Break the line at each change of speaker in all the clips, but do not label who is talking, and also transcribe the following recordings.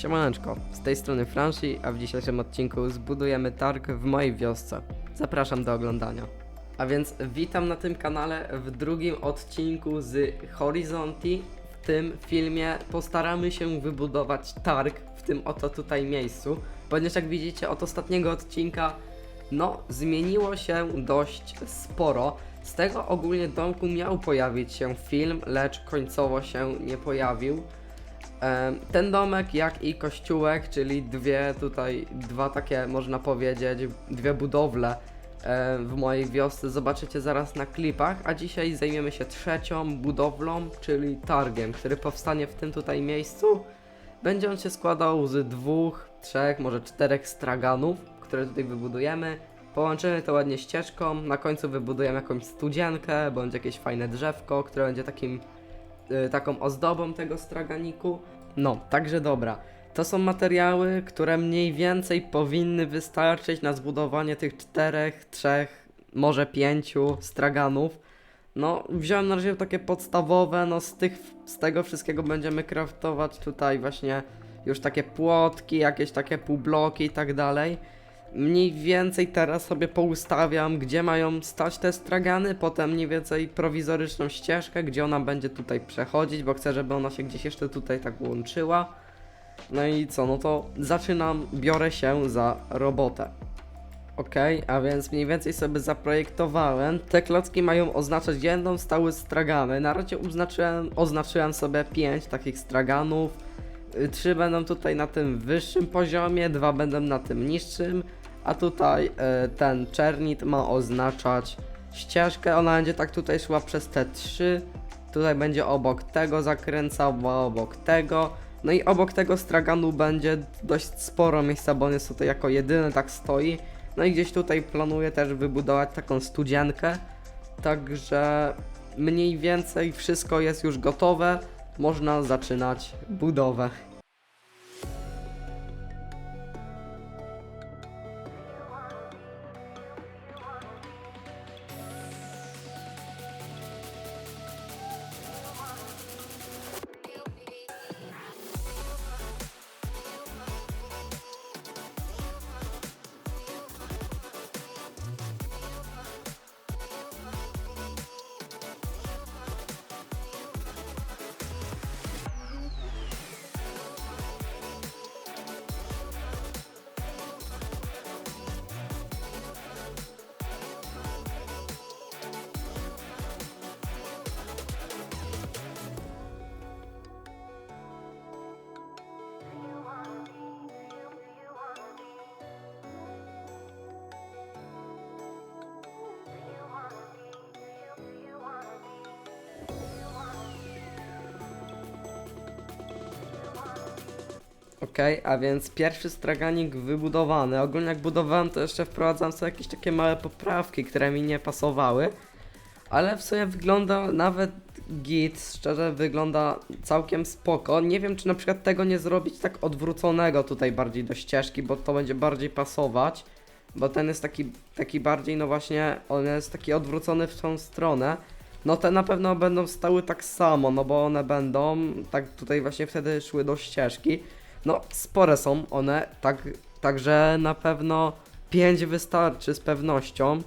Siemaneczko, z tej strony Franci, a w dzisiejszym odcinku zbudujemy targ w mojej wiosce. Zapraszam do oglądania. A więc witam na tym kanale w drugim odcinku z Horizonti. W tym filmie postaramy się wybudować targ w tym oto tutaj miejscu, ponieważ jak widzicie od ostatniego odcinka no, zmieniło się dość sporo. Z tego ogólnie domku miał pojawić się film, lecz końcowo się nie pojawił. Ten domek, jak i kościółek, czyli dwie tutaj, dwa takie można powiedzieć, dwie budowle w mojej wiosce zobaczycie zaraz na klipach, a dzisiaj zajmiemy się trzecią budowlą, czyli targiem, który powstanie w tym tutaj miejscu. Będzie on się składał z dwóch, trzech, może czterech straganów, które tutaj wybudujemy. Połączymy to ładnie ścieżką, na końcu wybudujemy jakąś studzienkę, bądź jakieś fajne drzewko, które będzie takim taką ozdobą tego straganiku. No, także dobra. To są materiały, które mniej więcej powinny wystarczyć na zbudowanie tych czterech, trzech, może pięciu straganów. No, wziąłem na razie takie podstawowe, no z tych, z tego wszystkiego będziemy craftować tutaj właśnie już takie płotki, jakieś takie półbloki i tak dalej. Mniej więcej teraz sobie poustawiam, gdzie mają stać te stragany, potem mniej więcej prowizoryczną ścieżkę, gdzie ona będzie tutaj przechodzić, bo chcę, żeby ona się gdzieś jeszcze tutaj tak łączyła. No i co, no to zaczynam, biorę się za robotę. Ok, a więc mniej więcej sobie zaprojektowałem. Te klocki mają oznaczać, będą stały stragany. Na razie oznaczyłem, oznaczyłem sobie 5 takich straganów. Y, Trzy będą tutaj na tym wyższym poziomie, dwa będą na tym niższym, a tutaj y, ten czernit ma oznaczać ścieżkę. Ona będzie tak tutaj szła przez te trzy. Tutaj będzie obok tego zakręcała, obok tego. No i obok tego straganu będzie dość sporo miejsca, bo on jest tutaj jako jedyny tak stoi. No i gdzieś tutaj planuję też wybudować taką studzienkę. Także mniej więcej wszystko jest już gotowe. Można zaczynać budowę. Okej, a więc pierwszy straganik wybudowany. Ogólnie jak budowałem, to jeszcze wprowadzam sobie jakieś takie małe poprawki, które mi nie pasowały. Ale w sumie wygląda nawet git, szczerze wygląda całkiem spoko. Nie wiem, czy na przykład tego nie zrobić tak odwróconego tutaj bardziej do ścieżki, bo to będzie bardziej pasować. Bo ten jest taki, taki bardziej, no właśnie, on jest taki odwrócony w tą stronę. No te na pewno będą stały tak samo, no bo one będą tak tutaj właśnie wtedy szły do ścieżki. No, spore są one, tak, także na pewno 5 wystarczy z pewnością.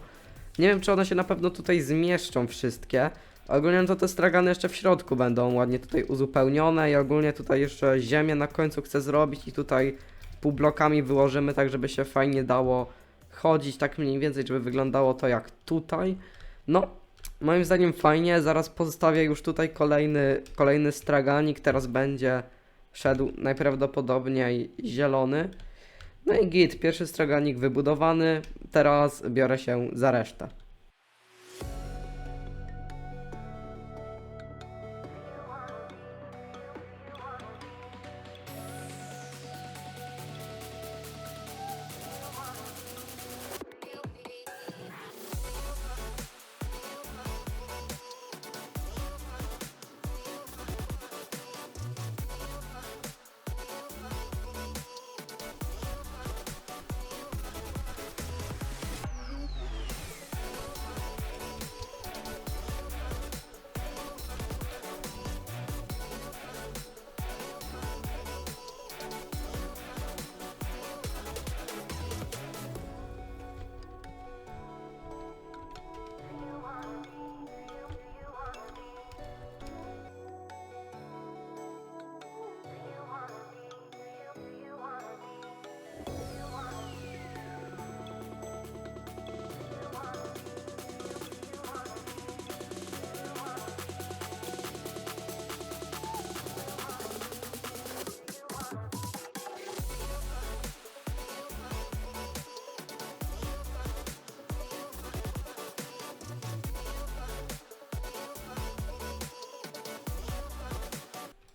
Nie wiem, czy one się na pewno tutaj zmieszczą wszystkie. Ogólnie to te stragany jeszcze w środku będą ładnie tutaj uzupełnione i ogólnie tutaj jeszcze ziemię na końcu chcę zrobić i tutaj półblokami wyłożymy tak, żeby się fajnie dało chodzić, tak mniej więcej, żeby wyglądało to jak tutaj. No, moim zdaniem fajnie, zaraz pozostawię już tutaj kolejny, kolejny straganik, teraz będzie szedł najprawdopodobniej zielony. No i git, pierwszy straganik wybudowany, teraz biorę się za resztę.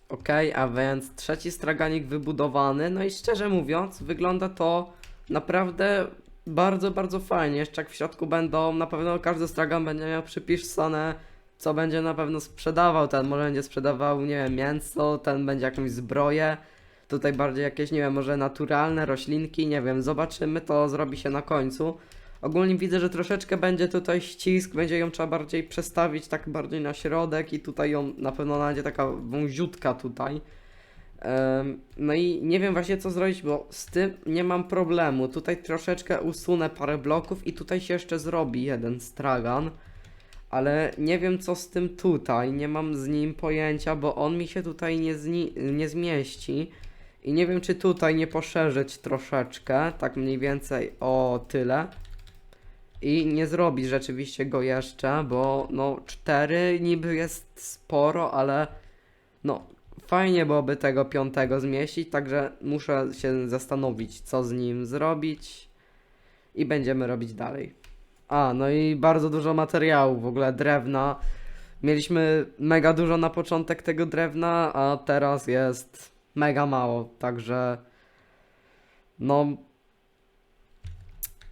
Okej, a więc trzeci straganik wybudowany. No i szczerze mówiąc, wygląda to naprawdę bardzo, bardzo fajnie. Jeszcze jak w środku będą, na pewno każdy stragan będzie miał przypisane, co będzie na pewno sprzedawał. Ten może będzie sprzedawał, nie wiem, mięso, ten będzie jakąś zbroję. Tutaj bardziej jakieś, nie wiem, może naturalne roślinki, nie wiem, zobaczymy, to zrobi się na końcu. Ogólnie widzę, że troszeczkę będzie tutaj ścisk, będzie ją trzeba bardziej przestawić tak bardziej na środek i tutaj ją na pewno będzie taka wąziutka tutaj. No i nie wiem właśnie co zrobić, bo z tym nie mam problemu. Tutaj troszeczkę usunę parę bloków i tutaj się jeszcze zrobi jeden stragan. Ale nie wiem co z tym tutaj, nie mam z nim pojęcia, bo on mi się tutaj nie, nie zmieści. I nie wiem czy tutaj nie poszerzyć troszeczkę, tak mniej więcej o tyle. I nie zrobić rzeczywiście go jeszcze, bo no 4 niby jest sporo, ale no fajnie byłoby tego piątego zmieścić, także muszę się zastanowić, co z nim zrobić i będziemy robić dalej. A, no i bardzo dużo materiału, w ogóle drewna. Mieliśmy mega dużo na początek tego drewna, a teraz jest mega mało, także no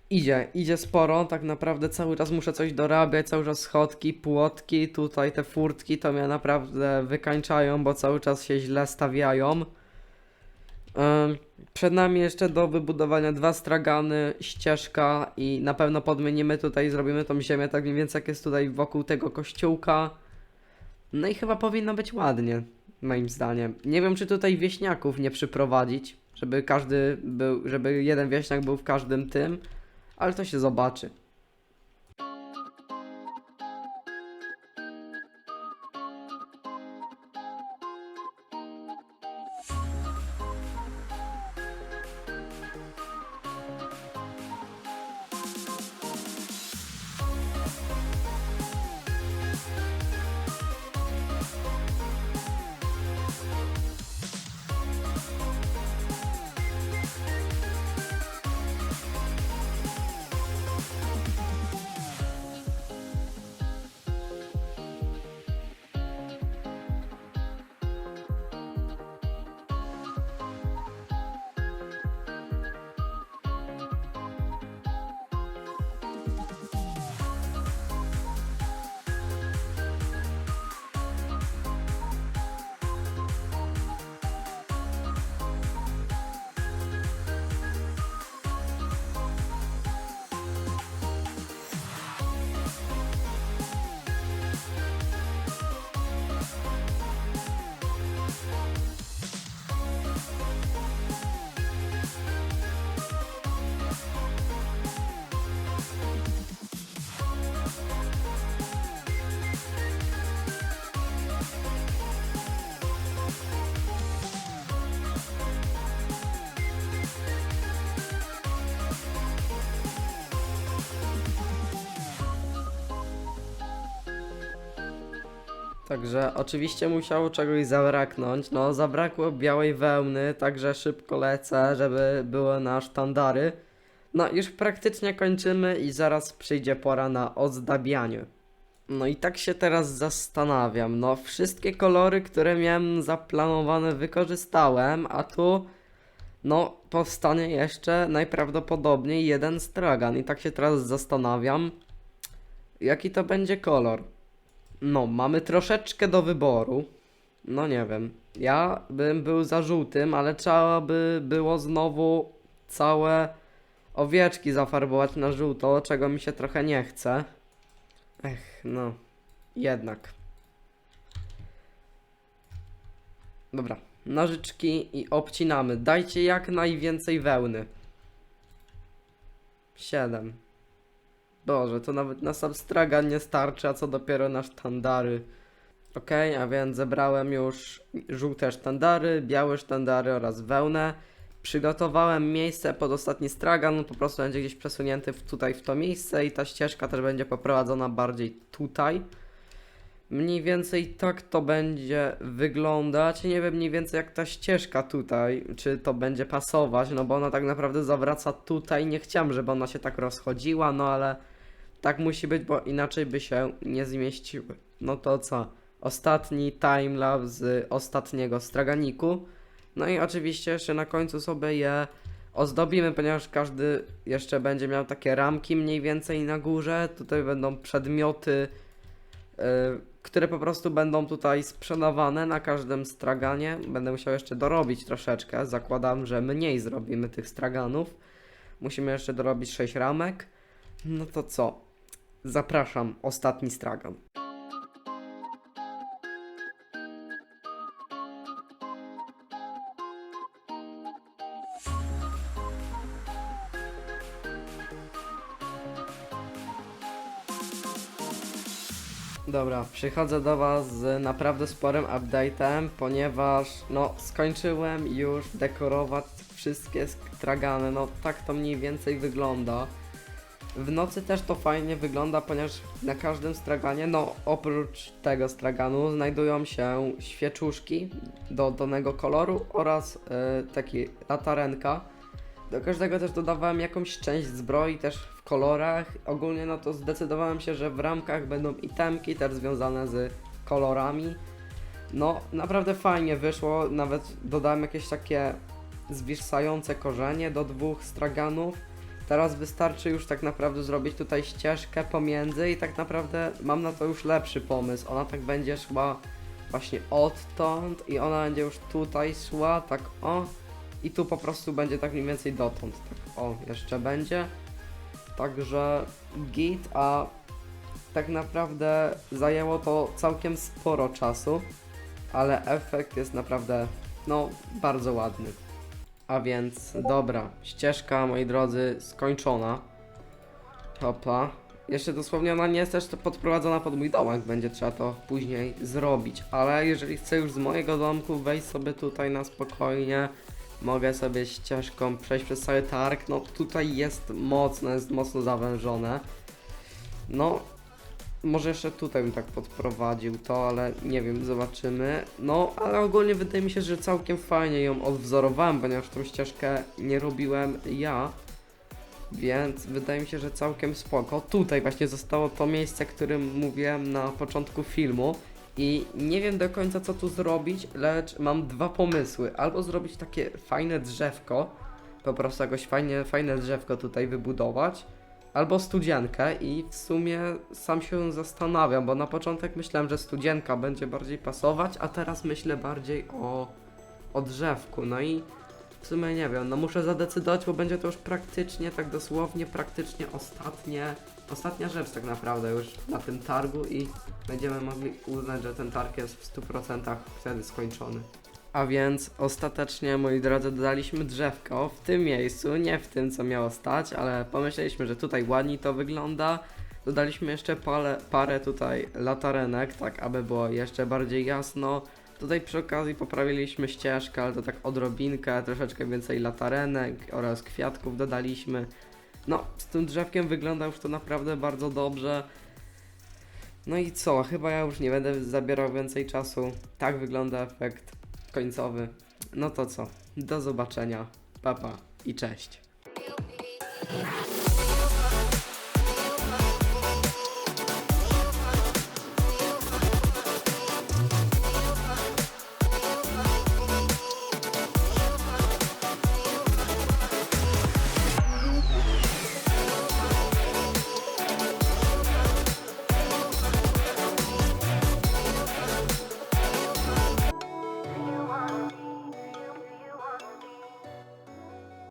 idzie, idzie sporo, tak naprawdę cały czas muszę coś dorabiać, cały czas schodki, płotki, tutaj te furtki to mnie naprawdę wykańczają, bo cały czas się źle stawiają. Przed nami jeszcze do wybudowania dwa stragany, ścieżka i na pewno podmienimy tutaj, zrobimy tą ziemię tak mniej więcej jak jest tutaj wokół tego kościółka. No i chyba powinno być ładnie, moim zdaniem. Nie wiem czy tutaj wieśniaków nie przyprowadzić, żeby każdy był, żeby jeden wieśniak był w każdym tym, ale to się zobaczy. Także oczywiście musiało czegoś zabraknąć. No, zabrakło białej wełny, także szybko lecę, żeby było na sztandary. No, już praktycznie kończymy i zaraz przyjdzie pora na ozdabianie. No i tak się teraz zastanawiam. No, wszystkie kolory, które miałem zaplanowane, wykorzystałem, a tu no, powstanie jeszcze najprawdopodobniej jeden stragan. I tak się teraz zastanawiam, jaki to będzie kolor. No, mamy troszeczkę do wyboru. No nie wiem. Ja bym był za żółtym, ale trzeba by było znowu całe owieczki zafarbować na żółto, czego mi się trochę nie chce. Ech, no. Jednak. Dobra. Nożyczki i obcinamy. Dajcie jak najwięcej wełny. Siedem. Boże, to nawet na sam stragan nie starczy, a co dopiero na sztandary. Okej, a więc zebrałem już żółte sztandary, białe sztandary oraz wełnę. Przygotowałem miejsce pod ostatni stragan, po prostu będzie gdzieś przesunięty w, tutaj w to miejsce i ta ścieżka też będzie poprowadzona bardziej tutaj. Mniej więcej tak to będzie wyglądać. Nie wiem mniej więcej jak ta ścieżka tutaj, czy to będzie pasować, no bo ona tak naprawdę zawraca tutaj. Nie chciałem, żeby ona się tak rozchodziła, no ale tak musi być, bo inaczej by się nie zmieściły. No to co? ostatni timelapse z ostatniego straganiku. No i oczywiście jeszcze na końcu sobie je ozdobimy, ponieważ każdy jeszcze będzie miał takie ramki mniej więcej na górze. Tutaj będą przedmioty, y, które po prostu będą tutaj sprzedawane na każdym straganie. Będę musiał jeszcze dorobić troszeczkę. Zakładam, że mniej zrobimy tych straganów. Musimy jeszcze dorobić 6 ramek. No to co? Zapraszam, ostatni stragan. Dobra, przychodzę do Was z naprawdę sporym update'em, ponieważ no skończyłem już dekorować wszystkie stragany, no tak to mniej więcej wygląda. W nocy też to fajnie wygląda, ponieważ na każdym straganie, no oprócz tego straganu znajdują się świeczuszki do danego koloru oraz y, taki latarenka. Do każdego też dodawałem jakąś część zbroi też w kolorach. Ogólnie no to zdecydowałem się, że w ramkach będą itemki też związane z kolorami. No naprawdę fajnie wyszło, nawet dodałem jakieś takie zwisające korzenie do dwóch straganów. Teraz wystarczy już tak naprawdę zrobić tutaj ścieżkę pomiędzy i tak naprawdę mam na to już lepszy pomysł. Ona tak będzie szła właśnie odtąd i ona będzie już tutaj szła, tak o. I tu po prostu będzie tak mniej więcej dotąd. Tak o, jeszcze będzie. Także git, a tak naprawdę zajęło to całkiem sporo czasu, ale efekt jest naprawdę, no, bardzo ładny. A więc, dobra, ścieżka, moi drodzy, skończona. Hopla. Jeszcze dosłownie ona nie jest też podprowadzona pod mój domek, będzie trzeba to później zrobić. Ale jeżeli chcę już z mojego domku wejść sobie tutaj na spokojnie, mogę sobie ścieżką przejść przez cały targ. No tutaj jest mocno, jest mocno zawężone. No, może jeszcze tutaj bym tak podprowadził to, ale nie wiem, zobaczymy. No, ale ogólnie wydaje mi się, że całkiem fajnie ją odwzorowałem, ponieważ tą ścieżkę nie robiłem ja. Więc wydaje mi się, że całkiem spoko. Tutaj właśnie zostało to miejsce, którym mówiłem na początku filmu. I nie wiem do końca co tu zrobić, lecz mam dwa pomysły. Albo zrobić takie fajne drzewko, po prostu jakoś fajnie, fajne drzewko tutaj wybudować, albo studzienkę i w sumie sam się zastanawiam, bo na początek myślałem, że studzienka będzie bardziej pasować, a teraz myślę bardziej o, o drzewku. No i w sumie nie wiem, no muszę zadecydować, bo będzie to już praktycznie, tak dosłownie, praktycznie ostatnie, ostatnia rzecz tak naprawdę już na tym targu i będziemy mogli uznać, że ten targ jest w 100% wtedy skończony. A więc ostatecznie, moi drodzy, dodaliśmy drzewko w tym miejscu, nie w tym, co miało stać, ale pomyśleliśmy, że tutaj ładniej to wygląda. Dodaliśmy jeszcze parę, parę tutaj latarenek, tak aby było jeszcze bardziej jasno. Tutaj przy okazji poprawiliśmy ścieżkę, ale to tak odrobinkę, troszeczkę więcej latarenek oraz kwiatków dodaliśmy. No, z tym drzewkiem wygląda już to naprawdę bardzo dobrze. No i co? Chyba ja już nie będę zabierał więcej czasu. Tak wygląda efekt końcowy. No to co? Do zobaczenia. Papa pa i cześć.